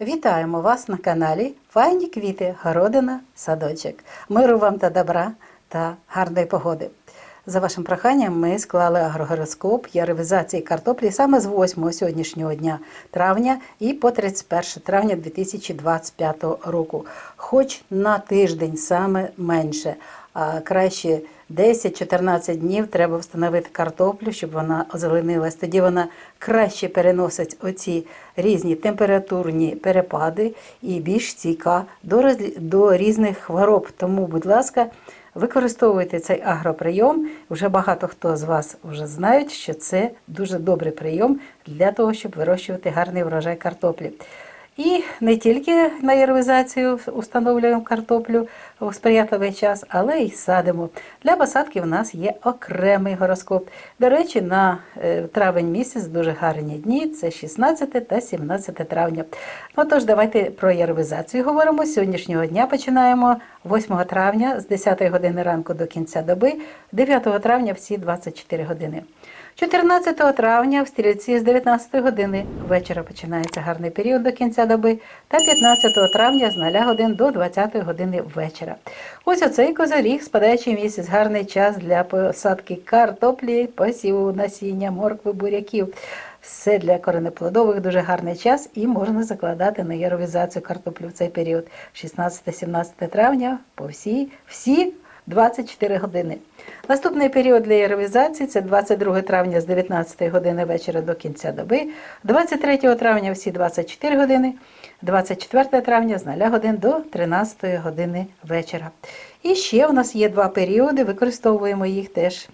Вітаємо вас на каналі Файні квіти, городина, садочок. Миру вам та добра та гарної погоди. За вашим проханням ми склали агрогороскоп яревізації картоплі саме з 8 сьогоднішнього дня травня і по 31 травня 2025 року. Хоч на тиждень саме менше, а краще 10-14 днів треба встановити картоплю, щоб вона озеленилась. Тоді вона краще переносить оці різні температурні перепади і більш стійка до, до різних хвороб. Тому, будь ласка, використовуйте цей агроприйом. Вже багато хто з вас вже знають, що це дуже добрий прийом для того, щоб вирощувати гарний врожай картоплі. І не тільки на ярвізацію встановлюємо картоплю у сприятливий час, але й садимо. Для посадки в нас є окремий гороскоп. До речі, на е, травень місяць дуже гарні дні це 16 та 17 травня. Ну тож давайте про ярвізацію говоримо. Сьогоднішнього дня починаємо 8 травня з 10 години ранку до кінця доби, 9 травня всі 24 години. 14 травня в стрільці з 19 години вечора починається гарний період до кінця доби, та 15 травня з 0 годин до 20 години вечора. Ось оцей козоріг, спадаючий місяць, гарний час для посадки картоплі, посіву насіння, моркви, буряків. Все для коренеплодових дуже гарний час і можна закладати на яровізацію картоплю в цей період 16-17 травня по всі, всі 24 години. Наступний період для яровізації це 22 травня з 19 години вечора до кінця доби, 23 травня всі 24 години, 24 травня з 0 годин до 13 години вечора. І ще у нас є два періоди, використовуємо їх теж.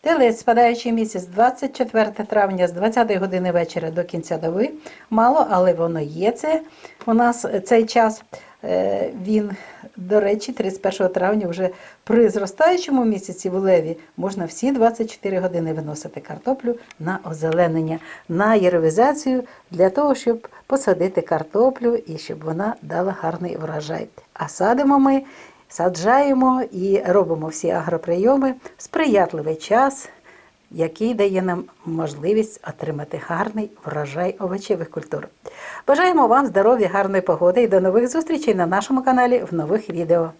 Телець, спадаючий місяць 24 травня з 20 години вечора до кінця доби. Мало, але воно є це. У нас цей час е, він, до речі, 31 травня вже при зростаючому місяці в леві можна всі 24 години виносити картоплю на озеленення, на яровізацію для того, щоб посадити картоплю і щоб вона дала гарний врожай. А садимо ми саджаємо і робимо всі агроприйоми в сприятливий час, який дає нам можливість отримати гарний врожай овочевих культур. Бажаємо вам здоров'я, гарної погоди і до нових зустрічей на нашому каналі в нових відео.